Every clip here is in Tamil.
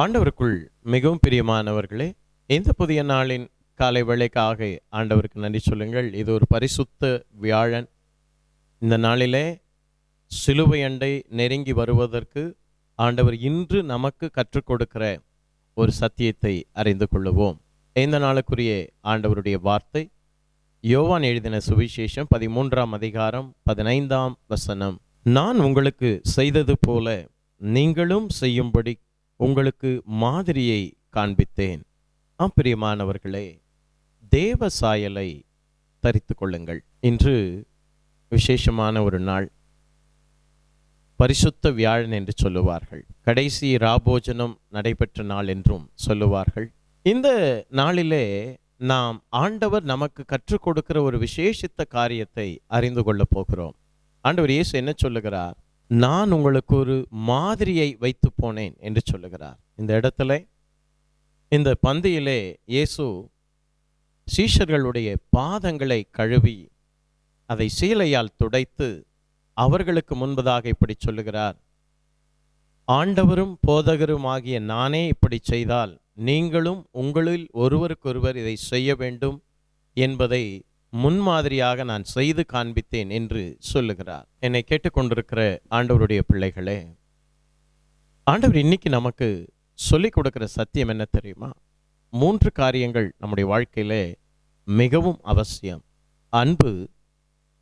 ஆண்டவருக்குள் மிகவும் பிரியமானவர்களே இந்த புதிய நாளின் காலை வேளைக்காக ஆண்டவருக்கு நன்றி சொல்லுங்கள். இது ஒரு பரிசுத்த வியாழன். இந்த நாளிலே சிலுவை அண்டை நெருங்கி வருவதற்கு ஆண்டவர் இன்று நமக்கு கற்றுக் கொடுக்கிற ஒரு சத்தியத்தை அறிந்து கொள்ளுவோம். இந்த நாளுக்குரிய ஆண்டவருடைய வார்த்தை யோவான் எழுதின சுவிசேஷம் பதிமூன்றாம் அதிகாரம் பதினைந்தாம் வசனம். நான் உங்களுக்கு செய்தது போல நீங்களும் செய்யும்படி உங்களுக்கு மாதிரியை காண்பித்தேன். ஆம்பிரியமானவர்களே தேவ சாயலை தரித்து கொள்ளுங்கள். இன்று விசேஷமான ஒரு நாள். பரிசுத்த வியாழன் என்று சொல்லுவார்கள். கடைசி ராபோஜனம் நடைபெற்ற நாள் என்றும் சொல்லுவார்கள். இந்த நாளிலே நாம் ஆண்டவர் நமக்கு கற்றுக் கொடுக்கிற ஒரு விசேஷித்த காரியத்தை அறிந்து கொள்ளப் போகிறோம். ஆண்டவர் இயேசு என்ன சொல்லுகிறார்? நான் உங்களுக்கு ஒரு மாதிரியை வைத்து போனேன் என்று சொல்லுகிறார். இந்த இடத்துல இந்த பந்தியிலே இயேசு சீஷர்களுடைய பாதங்களை கழுவி அதை சீலையால் துடைத்து அவர்களுக்கு முன்பதாக இப்படி சொல்லுகிறார். ஆண்டவரும் போதகரும் ஆகிய நானே இப்படி செய்தால் நீங்களும் உங்களில் ஒருவருக்கொருவர் இதை செய்ய வேண்டும் என்பதை முன்மாதிரியாக நான் செய்து காண்பித்தேன் என்று சொல்லுகிறார். என்னை கேட்டுக்கொண்டிருக்கிற ஆண்டவருடைய பிள்ளைகளே ஆண்டவர் இன்னைக்கு நமக்கு சொல்லிக் கொடுக்கிற சத்தியம் என்ன தெரியுமா? மூன்று காரியங்கள் நம்முடைய வாழ்க்கையிலே மிகவும் அவசியம். அன்பு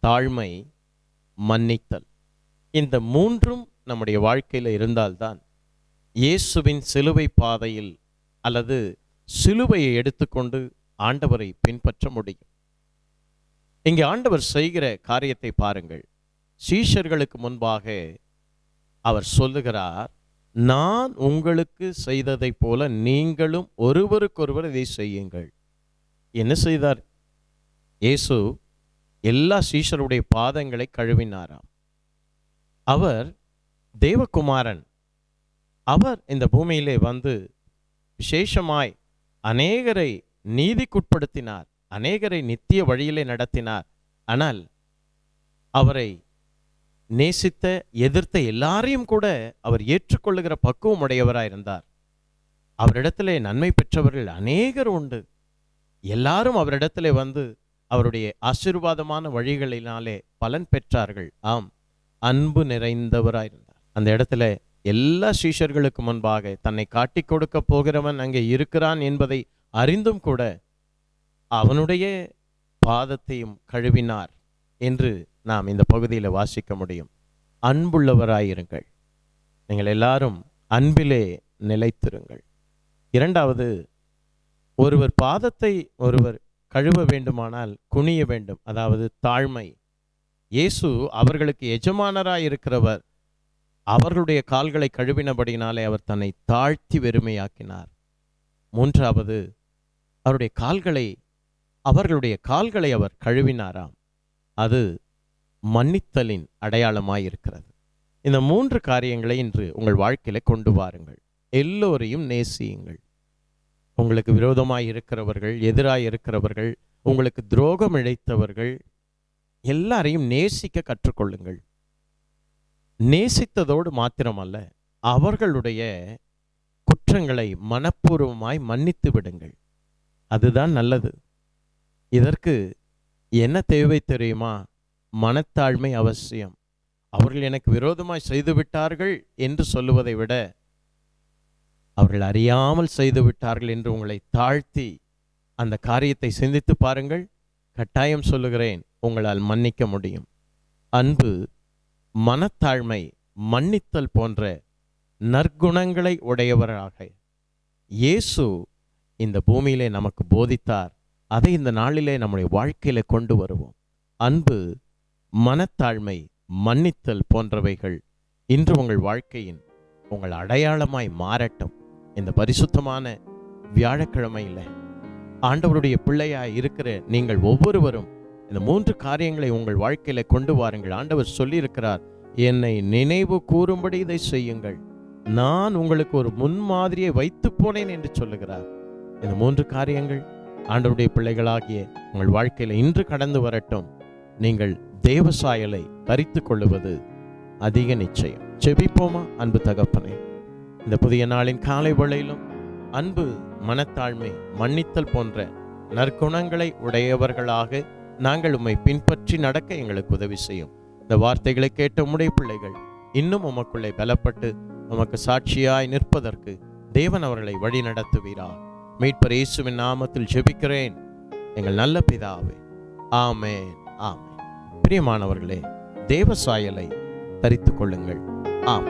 தாழ்மை மன்னித்தல். இந்த மூன்றும் நம்முடைய வாழ்க்கையில் இருந்தால்தான் இயேசுவின் சிலுவை பாதையில் அல்லது சிலுவையை எடுத்துக்கொண்டு ஆண்டவரை பின்பற்ற முடியும். இங்கே ஆண்டவர் செய்கிற காரியத்தை பாருங்கள். சீஷர்களுக்கு முன்பாக அவர் சொல்லுகிறார் நான் உங்களுக்கு செய்ததைப் போல நீங்களும் ஒருவருக்கொருவர் இதை செய்யுங்கள். என்ன செய்தார்? இயேசு எல்லா சீஷருடைய பாதங்களை கழுவினாராம். அவர் தேவகுமாரன் அவர் இந்த பூமியிலே வந்து விசேஷமாய் அநேகரை நீதிக்குட்படுத்தினார். அநேகரை நித்திய வழியிலே நடத்தினார். ஆனால் அவரை நேசித்த எதிர்த்த எல்லாரையும் கூட அவர் ஏற்றுக்கொள்ளுகிற பக்குவம் உடையவராயிருந்தார் அவரிடத்திலே நன்மை பெற்றவர்கள் அநேகர் உண்டு. எல்லாரும் அவரிடத்திலே வந்து அவருடைய ஆசீர்வாதமான வழிகளினாலே பலன் பெற்றார்கள். ஆம் அன்பு நிறைந்தவராயிருந்தார் அந்த இடத்துல எல்லா சீஷர்களுக்கு முன்பாக தன்னை காட்டிக் கொடுக்க போகிறவன் அங்கே இருக்கிறான் என்பதை அறிந்தும் கூட அவனுடைய பாதத்தையும் கழுவினார் என்று நாம் இந்த பகுதியில் வாசிக்க முடியும். அன்புள்ளவராயிருங்கள். நீங்கள் எல்லாரும் அன்பிலே நிலைத்திருங்கள். இரண்டாவது ஒருவர் பாதத்தை ஒருவர் கழுவ வேண்டுமானால் குனிய வேண்டும். அதாவது தாழ்மை. இயேசு அவர்களுக்கு எஜமானராய் இருக்கிறவர் அவர்களுடைய கால்களை கழுவினபடினாலே அவர் தன்னை தாழ்த்தி வெறுமையாக்கினார். மூன்றாவது அவருடைய கால்களை அவர்களுடைய கால்களை அவர் கழுவினாராம். அது மன்னித்தலின் அடையாளமாய் இருக்கிறது இந்த மூன்று காரியங்களை இன்று உங்கள் வாழ்க்கையில கொண்டு வாருங்கள். எல்லோரையும் நேசியுங்கள். உங்களுக்கு விரோதமாக இருக்கிறவர்கள் எதிராக இருக்கிறவர்கள் உங்களுக்கு துரோகம் இழைத்தவர்கள் எல்லாரையும் நேசிக்க கற்றுக்கொள்ளுங்கள். நேசித்ததோடு மாத்திரமல்ல அவர்களுடைய குற்றங்களை மனப்பூர்வமாய் மன்னித்து விடுங்கள். அதுதான் நல்லது. இதற்கு என்ன தேவை தெரியுமா? மனத்தாழ்மை அவசியம். அவர்கள் எனக்கு விரோதமாய் செய்துவிட்டார்கள் என்று சொல்லுவதை விட அவர்கள் அறியாமல் செய்து விட்டார்கள் என்று உங்களை தாழ்த்தி அந்த காரியத்தை சிந்தித்து பாருங்கள். கட்டாயம் சொல்லுகிறேன் உங்களால் மன்னிக்க முடியும். அன்பு மனத்தாழ்மை மன்னித்தல் போன்ற நற்குணங்களை உடையவராக. இயேசு இந்த பூமியிலே நமக்கு போதித்தார். அதை இந்த நாளிலே நம்முடைய வாழ்க்கையில கொண்டு வருவோம். அன்பு மனத்தாழ்மை மன்னித்தல் போன்றவைகள் இன்று உங்கள் வாழ்க்கையின் உங்கள் அடையாளமாய் மாறட்டும். இந்த பரிசுத்தமான வியாழக்கிழமையில் ஆண்டவருடைய பிள்ளையாய் இருக்கிற நீங்கள் ஒவ்வொருவரும் இந்த மூன்று காரியங்களை உங்கள் வாழ்க்கையில கொண்டு வாருங்கள். ஆண்டவர் சொல்லியிருக்கிறார் என்னை நினைவு கூறும்படி இதை செய்யுங்கள். நான் உங்களுக்கு ஒரு முன்மாதிரியை வைத்து போனேன் என்று சொல்லுகிறார். இந்த மூன்று காரியங்கள் ஆண்டவருடைய பிள்ளைகளாகிய உங்கள் வாழ்க்கையில இன்று கடந்து வரட்டும். நீங்கள் தேவசாயலை தரித்து கொள்ளுவது அதிக நிச்சயம். செபிப்போமா அன்பு தகப்பனே? இந்த புதிய நாளின் காலை வேளையிலும் அன்பு மனத்தாழ்மை மன்னித்தல் போன்ற நற்குணங்களை உடையவர்களாக நாங்கள் உம்மை பின்பற்றி நடக்க எங்களுக்கு உதவி செய்யும். இந்த வார்த்தைகளை கேட்ட உம்முடைய பிள்ளைகள் இன்னும் உமக்குள்ளே பலப்பட்டு உமக்கு சாட்சியாய் நிற்பதற்கு தேவன் அவர்களை வழி நடத்துவீரா மீட்பர் இயேசுவின் நாமத்தில் ஜெபிக்கிறேன். எங்கள் நல்ல பிதாவே ஆமேன் ஆமே பிரியமானவர்களே தேவ சாயலை தரித்துக் கொள்ளுங்கள். ஆம்